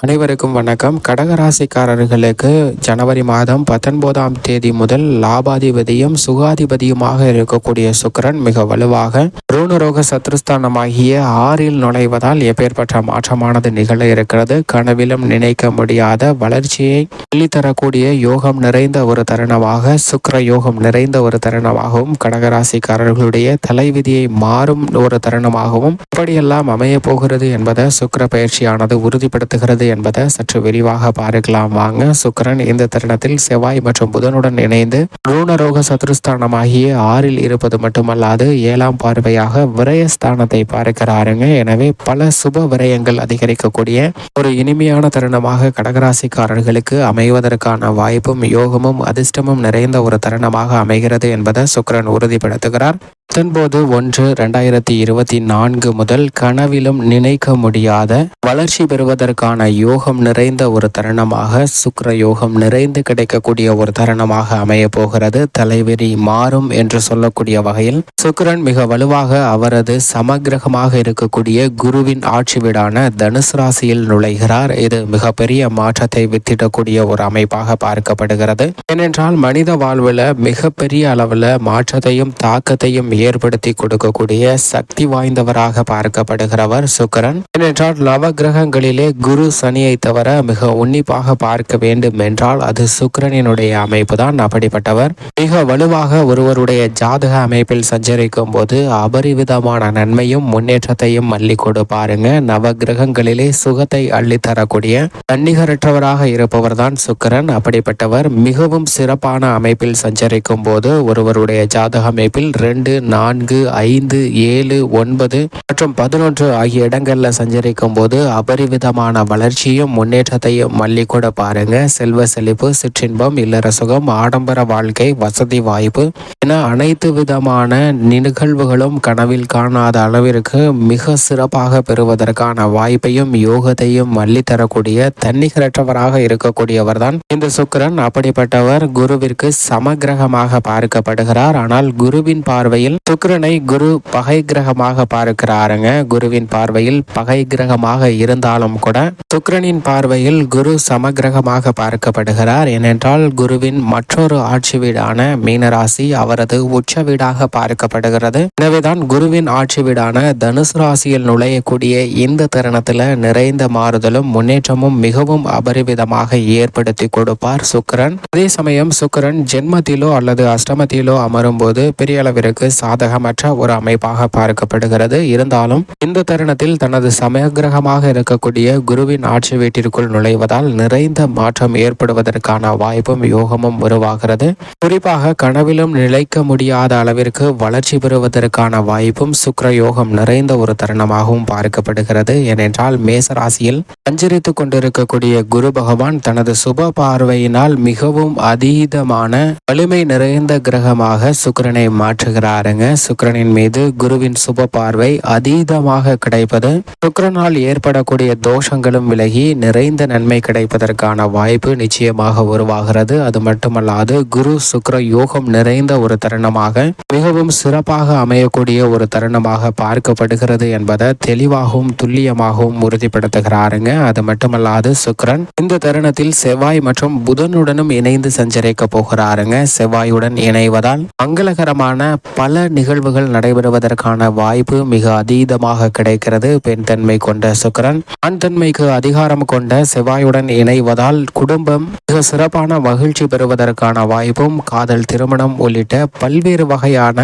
அனைவருக்கும் வணக்கம். கடகராசிக்காரர்களுக்கு ஜனவரி மாதம் பத்தொன்பதாம் தேதி முதல் லாபாதிபதியும் சுகாதிபதியுமாக இருக்கக்கூடிய சுக்கரன் மிக வலுவாக ரோணரோக சத்ருஸ்தானமாகிய ஆறில் நுழைவதால் எப்பேற்பட்ட மாற்றமானது நிகழ இருக்கிறது. கனவிலும் நினைக்க முடியாத வளர்ச்சியை அள்ளித்தரக்கூடிய யோகம் நிறைந்த ஒரு தருணமாக சுக்கர யோகம் நிறைந்த ஒரு தருணமாகவும் கடகராசிக்காரர்களுடைய தலைவிதியை மாறும் ஒரு தருணமாகவும் இப்படியெல்லாம் அமைய போகிறது என்பதை சுக்கர பயிற்சியானது உறுதிப்படுத்துகிறது என்பதை சற்று விரிவாக பார்க்கலாம். வாங்க சுக்கரன் இந்த தருணத்தில் செவ்வாய் மற்றும் புதனுடன் இணைந்து ரூணரோக சத்ருஸ்தானமாகிய ஆறில் இருப்பது மட்டுமல்லாது ஏழாம் பார்வையாக விரயஸ்தானத்தை பார்க்கிறாருங்க. எனவே பல சுப விரயங்கள் அதிகரிக்கக்கூடிய ஒரு இனிமையான தருணமாக கடகராசிக்காரர்களுக்கு அமைவதற்கான வாய்ப்பும் யோகமும் அதிர்ஷ்டமும் நிறைந்த ஒரு தருணமாக அமைகிறது என்பதை சுக்கிரன் உறுதிப்படுத்துகிறார். பத்தொன்பது ஒன்று ரெண்டாயிரத்தி இருபத்தி நான்கு முதல் கனவிலும் நினைக்க முடியாத வளர்ச்சி பெறுவதற்கான யோகம் நிறைந்த ஒரு தருணமாக சுக்கர யோகம் நிறைந்து கிடைக்கக்கூடிய ஒரு தருணமாக அமைய போகிறது. தலைவெறி மாறும் என்று சொல்லக்கூடிய வகையில் சுக்கரன் மிக வலுவாக அவரது சமகிரகமாக இருக்கக்கூடிய குருவின் ஆட்சி வீடான தனுசு ராசியில் நுழைகிறார். இது மிகப்பெரிய மாற்றத்தை வித்திடக்கூடிய ஒரு அமைப்பாக பார்க்கப்படுகிறது. ஏனென்றால் மனித வாழ்வில் மிகப்பெரிய அளவில் மாற்றத்தையும் தாக்கத்தையும் ஏற்படுத்தி கொடுக்கக்கூடிய சக்தி வாய்ந்தவராக பார்க்கப்படுகிறவர் சுக்கரன். ஏனென்றால் நவ கிரகங்களிலே குரு சனியை தவிர மிக உன்னிப்பாக பார்க்க வேண்டும் என்றால் அது சுக்கரனினுடைய அமைப்பு தான் அப்படிப்பட்டவர் மிக வலுவாக ஒருவருடைய ஜாதக அமைப்பில் சஞ்சரிக்கும் போது அபரிவிதமான நன்மையும் முன்னேற்றத்தையும் அள்ளி கொடுப்பாருங்க நவ கிரகங்களிலே சுகத்தை அள்ளித்தரக்கூடிய தன்னிகரற்றவராக இருப்பவர் தான் சுக்கரன். அப்படிப்பட்டவர் மிகவும் சிறப்பான அமைப்பில் சஞ்சரிக்கும் போது ஒருவருடைய ஜாதக அமைப்பில் ரெண்டு நான்கு ஐந்து ஏழு ஒன்பது மற்றும் பதினொன்று ஆகிய இடங்களில் சஞ்சரிக்கும் போது அபரிவிதமான வளர்ச்சியும் முன்னேற்றத்தையும் மல்லி கூட பாருங்க. செல்வ செழிப்பு சிற்றின்பம் இல்லற சுகம் ஆடம்பர வாழ்க்கை வசதி வாய்ப்பு என அனைத்து விதமான நிகழ்வுகளும் கனவில் காணாத அளவிற்கு மிக சிறப்பாக பெறுவதற்கான வாய்ப்பையும் யோகத்தையும் மல்லி தரக்கூடிய தன்னிகரற்றவராக இருக்கக்கூடியவர் தான் இந்த சுக்கரன். அப்படிப்பட்டவர் குருவிற்கு சமகிரகமாக பார்க்கப்படுகிறார். ஆனால் குருவின் பார்வையில் சுக்கிரனை குரு பகை கிரகமாக பார்க்கிறாருங்க. குருவின் பார்வையில் பகை கிரகமாக இருந்தாலும் கூட சுக்கிரனின் பார்வையில் குரு சமகிரகமாக பார்க்கப்படுகிறார். ஏனென்றால் குருவின் மற்றொரு ஆட்சி வீடான மீனராசி அவரது உச்ச வீடாக பார்க்கப்படுகிறது. எனவேதான் குருவின் ஆட்சி வீடான தனுசு ராசியில் நுழையக்கூடிய இந்த தருணத்துல நிறைந்த மாறுதலும் முன்னேற்றமும் மிகவும் அபரிவிதமாக ஏற்படுத்தி கொடுப்பார் சுக்கரன். அதே சமயம் சுக்கரன் ஜென்மத்திலோ அல்லது அஷ்டமத்திலோ அமரும் போது பெரிய அளவிற்கு சாதகமற்ற ஒரு அமைப்பாக பார்க்கப்படுகிறது. இருந்தாலும் இந்த தருணத்தில் தனது சமயகிரகமாக இருக்கக்கூடிய குருவின் ஆட்சி வீட்டிற்குள் நுழைவதால் நிறைந்த மாற்றம் ஏற்படுவதற்கான வாய்ப்பும் யோகமும் உருவாகிறது. குறிப்பாக கனவிலும் நிலைக்க முடியாத அளவிற்கு வளர்ச்சி பெறுவதற்கான வாய்ப்பும் சுக்கர யோகம் நிறைந்த ஒரு தருணமாகவும் பார்க்கப்படுகிறது. ஏனென்றால் மேசராசியில் சஞ்சரித்துக் கொண்டிருக்கக்கூடிய குரு பகவான் தனது சுப பார்வையினால் மிகவும் அதீதமான வலிமை நிறைந்த கிரகமாக சுக்கரனை மாற்றுகிறாருங்க. சுக்கரனின் மீது குருவின் சுப பார்வை அதீதமாக கிடைப்பது. சுக்கரனால் ஏற்படக்கூடிய தோஷங்களும் விலகி நிறைந்த நன்மை கிடைப்பதற்கான வாய்ப்பு நிச்சயமாக உருவாகிறது. அது மட்டுமல்லாது குரு சுக்கர யோகம் நிறைந்த ஒரு தருணமாக மிகவும் சிறப்பாக அமையக்கூடிய ஒரு தருணமாக பார்க்கப்படுகிறது என்பதை தெளிவாகவும் துல்லியமாகவும் உறுதிப்படுத்துகிறாருங்க. அது மட்டுமல்லாது சுக்கரன் இந்த தருணத்தில் செவ்வாய் மற்றும் புதனுடனும் இணைந்து சஞ்சரிக்க போகிறாருங்க. செவ்வாயுடன் இணைவதால் மங்களகரமான பல நிகழ்வுகள் நடைபெறுவதற்கான வாய்ப்பு மிக அதீதமாக கிடைக்கிறது. பெண் தன்மை கொண்ட சுக்கரன் ஆண் தன்மைக்கு அதிகாரம் கொண்ட செவ்வாயுடன் இணைவதால் குடும்பம் மிக சிறப்பான மகிழ்ச்சி பெறுவதற்கான வாய்ப்பும் காதல் திருமணம் உள்ளிட்ட பல்வேறு வகையான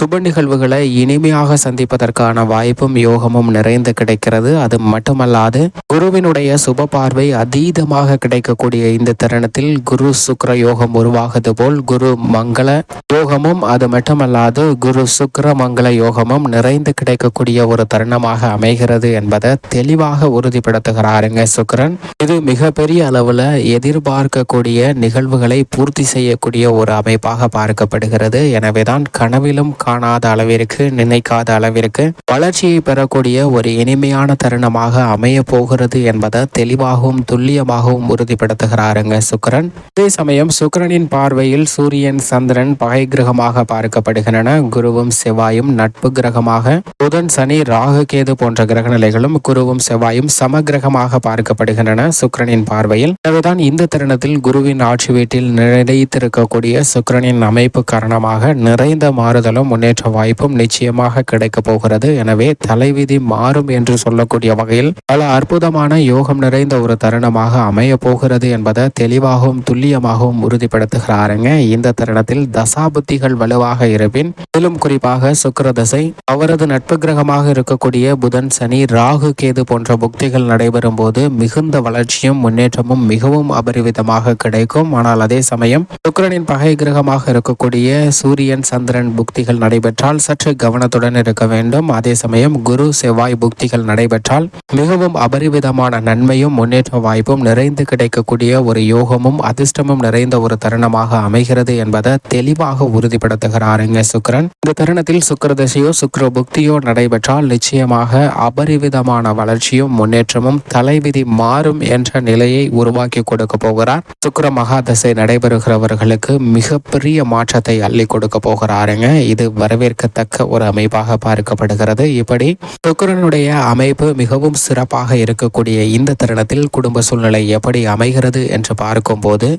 சுப நிகழ்வுகளை இனிமையாக சந்திப்பதற்கான வாய்ப்பும் யோகமும் நிறைந்து கிடைக்கிறது. அது மட்டுமல்லாது குருவினுடைய சுப பார்வை அதீதமாக கிடைக்கக்கூடிய இந்த தருணத்தில் குரு சுக்கர யோகம் உருவாகுது போல் குரு மங்கள யோகமும் அது மட்டுமல்லாது குரு சுக்கர மங்கள யோகமும் நிறைந்து கிடைக்கக்கூடிய ஒரு தருணமாக அமைகிறது என்பதை தெளிவாக உறுதிப்படுத்துகிறாருங்க சுக்கரன். இது மிகப்பெரிய அளவுல எதிர்பார்க்கக்கூடிய நிகழ்வுகளை பூர்த்தி செய்யக்கூடிய ஒரு அமைப்பாக பார்க்கப்படுகிறது. எனவேதான் கனவிலும் காணாத அளவிற்கு நினைக்காத அளவிற்கு வளர்ச்சியை பெறக்கூடிய ஒரு இனிமையான தருணமாக அமைய போகிறது என்பதை தெளிவாகவும் துல்லியமாகவும் உறுதிப்படுத்துகிறாருங்க சுக்கரன். அதே சமயம் சுக்கரனின் பார்வையில் சூரியன் சந்திரன் பகை கிரகமாக பார்க்கப்படுகின்றன. குருவும் செவ்வாயும் நட்பு கிரகமாக புதன் சனி ராகு கேது போன்ற கிரகநிலைகளும் குருவும் செவ்வாயும் சமகிரகமாக பார்க்கப்படுகின்றன சுக்கிரனின் பார்வையில். எனவேதான் இந்த தருணத்தில் குருவின் ஆட்சி வீட்டில் நிலைத்திருக்கக்கூடிய சுக்கரனின் அமைப்பு காரணமாக நிறைந்த மாறுதலும் முன்னேற்ற வாய்ப்பும் நிச்சயமாக கிடைக்க போகிறது. எனவே தலைவிதி மாறும் என்று சொல்லக்கூடிய வகையில் பல அற்புதமான யோகம் நிறைந்த ஒரு தருணமாக அமைய போகிறது என்பதை தெளிவாகவும் துல்லியமாகவும் உறுதிப்படுத்துகிறாருங்க. இந்த தருணத்தில் தசாபுத்திகள் வலுவாக இருப்பின் அதிலும் குறிப்பாக சுக்கிர தசை அவரது நட்பு கிரகமாக இருக்கக்கூடிய புதன் சனி ராகு கேது போன்ற புக்திகள் நடைபெறும் போது மிகுந்த வளர்ச்சியும் முன்னேற்றமும் மிகவும் அபரிவிதமாக கிடைக்கும். ஆனால் அதே சமயம் சுக்கரனின் பகை கிரகமாக இருக்கக்கூடிய சூரியன் சந்திரன் புக்திகள் நடைபெற்றால் சற்று கவனத்துடன் இருக்க வேண்டும். அதே சமயம் குரு செவ்வாய் புக்திகள் நடைபெற்றால் மிகவும் அபரிவிதமான நன்மையும் முன்னேற்ற வாய்ப்பும் நிறைந்து கிடைக்கக்கூடிய ஒரு யோகமும் அதிர்ஷ்டமும் நிறைந்த ஒரு தருணமாக அமைகிறது என்பதை தெளிவாக உறுதிப்படுத்துகிறாருங்க சுக்கிரன். இந்த தருணத்தில் சுக்கிர தசையோ சுக்கிர புக்தியோ நடைபெற்றால் நிச்சயமாக அபரிவிதமான வளர்ச்சியும் முன்னேற்றமும் தலைவிதி மாறும் என்ற நிலையை உருவாக்கி கொடுக்க போகிறார். சுக்கர மகா தசை நடைபெறுகிறவர்களுக்கு மிகப்பெரிய மாற்றத்தை அள்ளி கொடுக்க போகிறாருங்க. இது வரவேற்கத்தக்க ஒரு அமைப்பாக பார்க்கப்படுகிறது. இப்படி சுக்கரனுடைய அமைப்பு மிகவும் சிறப்பாக இருக்கக்கூடிய இந்த தருணத்தில் குடும்ப சூழ்நிலை எப்படி அமைகிறது என்று பார்க்கும்போது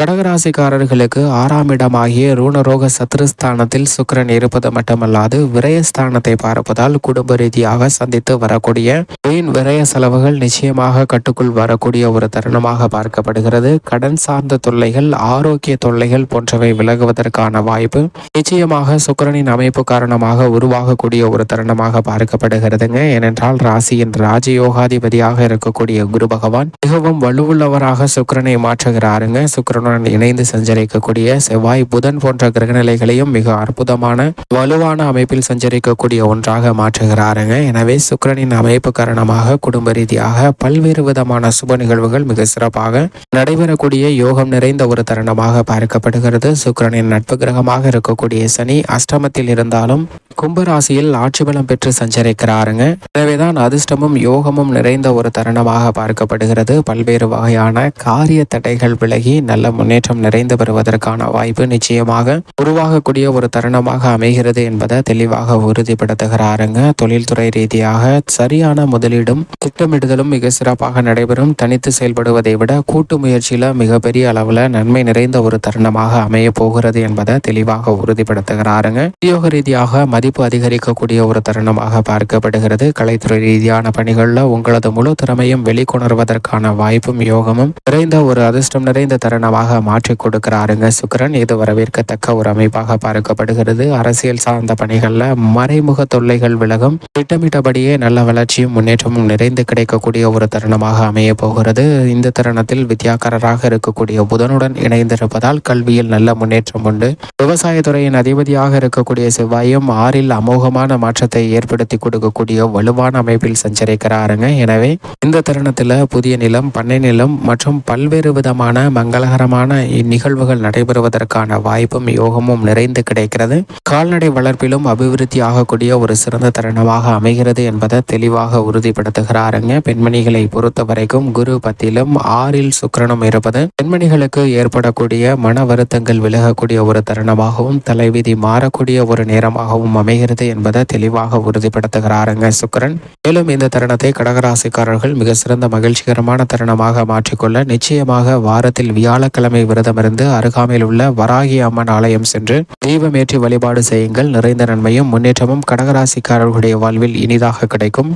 கடகராசிக்காரர்களுக்கு ஆறாம் இடமாகிய ரூணரோக சத்ருஸ்தானத்தில் சுக்கிரன் இருப்பது மட்டுமல்லாது விரயஸ்தானத்தை பார்ப்பதால் குடும்ப ரீதியாக சந்தித்து வரக்கூடிய வீண் விரய செலவுகள் நிச்சயமாக கட்டுக்குள் வரக்கூடிய ஒரு தருணமாக பார்க்கப்படுகிறது. கடன் சார்ந்த தொல்லைகள் ஆரோக்கிய தொல்லைகள் போன்றவை விலகுவதற்கான வாய்ப்பு நிச்சயமாக சுக்கிரனின் அமைப்பு காரணமாக உருவாகக்கூடிய ஒரு தருணமாக பார்க்கப்படுகிறதுங்க. ஏனென்றால் ராசியின் ராஜயோகாதிபதியாக இருக்கக்கூடிய குரு பகவான் மிகவும் வலுவுள்ளவராக சுக்கிரனை மாற்றுகிறாருங்க. சுக்கிரனுடன் இணைந்து சஞ்சரிக்கக்கூடிய செவ்வாய் புதன் போன்ற கிரகநிலைகளையும் மிக அற்புதமான வலுவான அமைப்பில் சஞ்சரிக்கக்கூடிய ஒன்றாக மாற்றுகிறாருங்க. எனவே சுக்கரனின் அமைப்பு காரணமாக குடும்ப ரீதியாக பல்வேறு விதமான சுப நிகழ்வுகள் மிக சிறப்பாக நடைபெறக்கூடிய யோகம் நிறைந்த ஒரு தருணமாக பார்க்கப்படுகிறது. சுக்கிரனின் நட்பு கிரகமாக இருக்கக்கூடிய சனி அஷ்டமத்தில் இருந்தாலும் கும்பராசியில் ஆட்சி பலம் பெற்று சஞ்சரிக்கிறாருங்க. எனவேதான் அதிர்ஷ்டமும் யோகமும் நிறைந்த ஒரு தருணமாக பார்க்கப்படுகிறது. பல்வேறு வகையான காரிய தடைகள் விலகி நல்ல முன்னேற்றம் நிறைந்து வருவதற்கான வாய்ப்பு நிச்சயமாக உருவாகக்கூடிய ஒரு தருணமாக அமைகிறது என்பதை தெளிவாக உறுதிப்படுத்துகிறாருங்க. தொழில்துறை ரீதியாக சரியான முதலீடும் திட்டமிடுதலும் மிக சிறப்பாக நடைபெறும். தனித்து செயல்படுவதை விட கூட்டு முயற்சியில மிகப்பெரிய அளவுல நன்மை நிறைந்த ஒரு தருணமாக அமைய போகிறது என்பதை தெளிவாக உறுதிப்படுத்துகிறாருங்க. உத்தியோக ரீதியாக மதிப்பு அதிகரிக்கக்கூடிய ஒரு தருணமாக பார்க்கப்படுகிறது. கலைத்துறை ரீதியான பணிகளில் உங்களது முழு திறமையும் வெளிக்கொணர்வதற்கான வாய்ப்பும் யோகமும் நிறைந்த ஒரு அதிர்ஷ்டம் நிறைந்த தருணமாக மாற்றி கொடுக்கிறாருங்க சுக்கிரன். இது வரவேற்கத்தக்க ஒரு அமைப்பாக பார்க்கப்படுகிறது. அரசியல் சார்ந்த பணிகளில் மறைமுக தொல்லைகள் விலகும். திட்டமிட்டபடியே நல்ல வளர்ச்சியும் முன்னேற்றமும் நிறைந்து கிடைக்கக்கூடிய ஒரு தருணமாக அமைய போகிறது. இந்த தருணத்தில் வித்யாகரராக இருக்கக்கூடிய புதனுடன் இணைந்திருப்பதால் கல்வியில் நல்ல முன்னேற்றம் உண்டு. விவசாயத்துறையின் அதிபதியாக இருக்கக்கூடிய செவ்வாயும் ஆறில் அமோகமான மாற்றத்தை ஏற்படுத்தி கொடுக்கக்கூடிய வலுவான அமைப்பில் சஞ்சரிக்கிறாருங்க. எனவே இந்த தருணத்தில் புதிய நிலம் பண்ணை நிலம் மற்றும் பல்வேறு விதமான மங்களகரமான இந்நிகழ்வுகள் நடைபெறுவதற்கான வாய்ப்பும் யோகமும் நிறைந்து கிடைக்கிறது. கால்நடை வளர்ப்பிலும் அபிவிருத்தி ஆகக்கூடிய ஒரு சிறந்த தருணமாக அமைகிறது என்பதை தெளிவாக உறுதிப்படுத்துகிறாருங்க. பெண்மணிகளை பொறுத்த வரைக்கும் குரு பத்திலும் ஆறில் சுக்கரனும் இருப்பது பெண்மணிகளுக்கு ஏற்படக்கூடிய மன வருத்தங்கள் விலகக்கூடிய ஒரு தருணமாகவும் தலைவிதி மாறக்கூடிய ஒரு நேரமாகவும் அமைகிறது என்பதை தெளிவாக உறுதிப்படுத்துகிறாருங்க சுக்கிரன். மேலும் இந்த தருணத்தை கடகராசிக்காரர்கள் மிக சிறந்த மகிழ்ச்சிகரமான தருணமாக மாற்றிக்கொள்ள நிச்சயமாக வாரத்தில் வியாழக்கிழமை விரதமிருந்து அருகாமையில் உள்ள வராகி அம்மன் ஆலயம் சென்று தீபமேற்றி வழிபாடு செய்யுங்கள். நிறைந்த நன்மையும் முன்னேற்றமும் கடகராசிக்காரர்களுடைய வாழ்வில் இனிதாக கிடைக்கும்.